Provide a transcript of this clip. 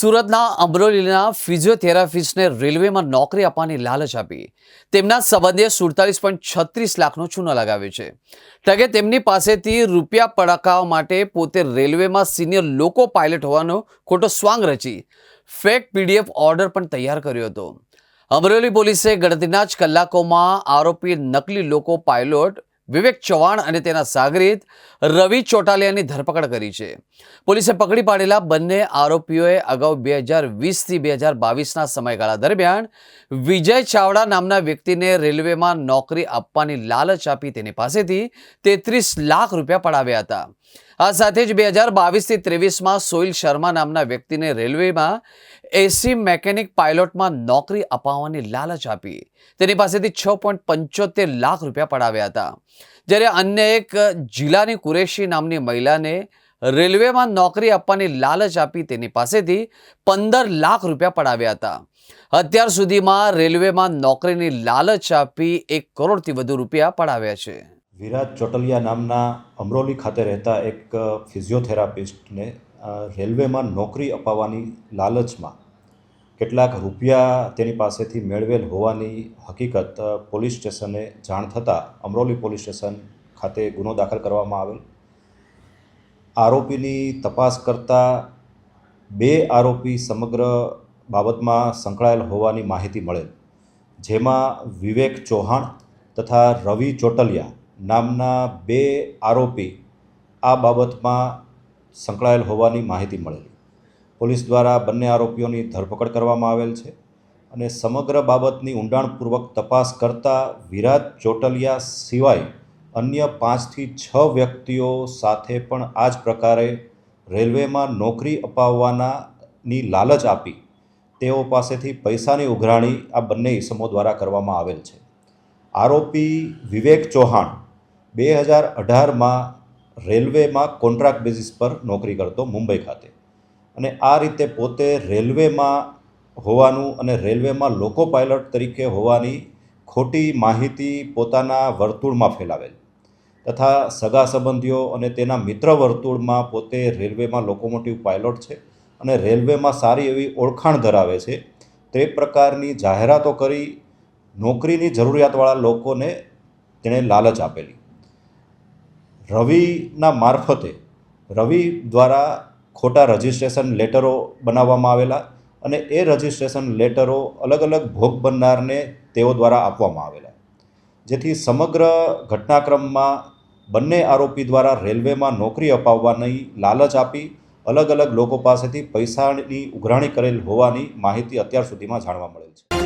સુરતના અમરોલીના ફિઝિયોથેરાપિસ્ટને રેલવેમાં નોકરી આપવાની લાલચ આપી. તેમના સંબંધે સુડતાલીસ પોઈન્ટ છત્રીસ લાખનો ચૂનો લગાવ્યો છે. ટકે તેમની પાસેથી રૂપિયા પડકાવવા માટે પોતે રેલવેમાં સિનિયર લોકો પાયલટ હોવાનો ખોટો સ્વાંગ રચી ફેક પીડીએફ ઓર્ડર પણ તૈયાર કર્યો હતો. અમરેલી પોલીસે ગણતરીના જ કલાકોમાં આરોપી નકલી લોકો પાયલોટ વિવેક ચૌહાણ અને તેના સાગરીત રવિ ચોટાલિયાની ધરપકડ કરી છે. પોલીસે પકડી પાડેલા બંને આરોપીઓએ અગાઉ બે હજાર વીસથી બે હજાર બાવીસના સમયગાળા દરમિયાન વિજય ચાવડા નામના વ્યક્તિને રેલવેમાં નોકરી આપવાની લાલચ આપી તેની પાસેથી તેત્રીસ લાખ રૂપિયા પડાવ્યા હતા. આ સાથે જ બે હજાર બાવીસથી ત્રેવીસમાં સોહિલ શર્મા નામના વ્યક્તિને રેલવેમાં એસી મેકેનિક પાયલોટમાં નોકરી અપાવવાની લાલચ આપી. તેની પાસેથી છ પોઈન્ટ પંચોતેર લાખ રૂપિયા પડાવ્યા હતા. જ્યારે અન્ય એક જિલ્લાની કુરેશી નામની મહિલાને રેલવેમાં નોકરી આપવાની લાલચ આપી તેની પાસેથી પંદર લાખ રૂપિયા પડાવ્યા હતા. અત્યાર સુધીમાં રેલવેમાં નોકરીની લાલચ આપી એક કરોડથી વધુ રૂપિયા પડાવ્યા છે. વિરાજ ચોટલિયા નામના અમરોલી ખાતે રહેતા એક ફિઝિયોથેરાપિસ્ટને રેલવેમાં નોકરી અપાવવાની લાલચમાં કેટલાક રૂપિયા તેની પાસેથી મેળવેલ હોવાની હકીકત પોલીસ સ્ટેશને જાણ થતાં અમરોલી પોલીસ સ્ટેશન ખાતે ગુનો દાખલ કરવામાં આવેલ. આરોપીની તપાસ કરતાં બે આરોપી સમગ્ર બાબતમાં સંકળાયેલ હોવાની માહિતી મળેલ, જેમાં વિવેક ચૌહાણ તથા રવિ ચોટલિયા નામના બે આરોપી આ બાબતમાં સંકળાયેલ હોવાની માહિતી મળેલી. પોલીસ દ્વારા બંને આરોપીઓની ધરપકડ કરવામાં આવેલ છે અને સમગ્ર બાબતની ઊંડાણપૂર્વક તપાસ કરતાં વિરાટ ચોટલિયા સિવાય અન્ય પાંચથી છ વ્યક્તિઓ સાથે પણ આ જ પ્રકારે રેલવેમાં નોકરી અપાવવાનાની લાલચ આપી તેઓ પાસેથી પૈસાની ઉઘરાણી આ બંને ઇસમો દ્વારા કરવામાં આવેલ છે. આરોપી વિવેક ચૌહાણ બે હજાર અઢારમાં રેલવેમાં કોન્ટ્રાક્ટ બેઝિસ પર નોકરી કરતો મુંબઈ ખાતે. અને આ રીતે પોતે રેલવેમાં હોવાનું અને રેલવેમાં લોકો પાયલટ તરીકે હોવાની ખોટી માહિતી પોતાના વર્તુળમાં ફેલાવેલ. તથા સગા સંબંધીઓ અને તેના મિત્ર વર્તુળમાં પોતે રેલવેમાં લોકોમોટિવ પાયલોટ છે અને રેલવેમાં સારી એવી ઓળખાણ ધરાવે છે, તે પ્રકારની જાહેરાતો કરી નોકરીની જરૂરિયાતવાળા લોકોને તેણે લાલચ આપેલી. રવિના મારફતે રવિ દ્વારા ખોટા રજિસ્ટ્રેશન લેટરો બનાવવામાં આવેલા અને એ રજિસ્ટ્રેશન લેટરો અલગ અલગ ભોગ બનનારને તેઓ દ્વારા આપવામાં આવેલા. જેથી સમગ્ર ઘટનાક્રમમાં બંને આરોપી દ્વારા રેલવેમાં નોકરી અપાવવાની લાલચ આપી અલગ અલગ લોકો પાસેથી પૈસાની ઉઘરાણી કરેલ હોવાની માહિતી અત્યાર સુધીમાં જાણવા મળેલ છે.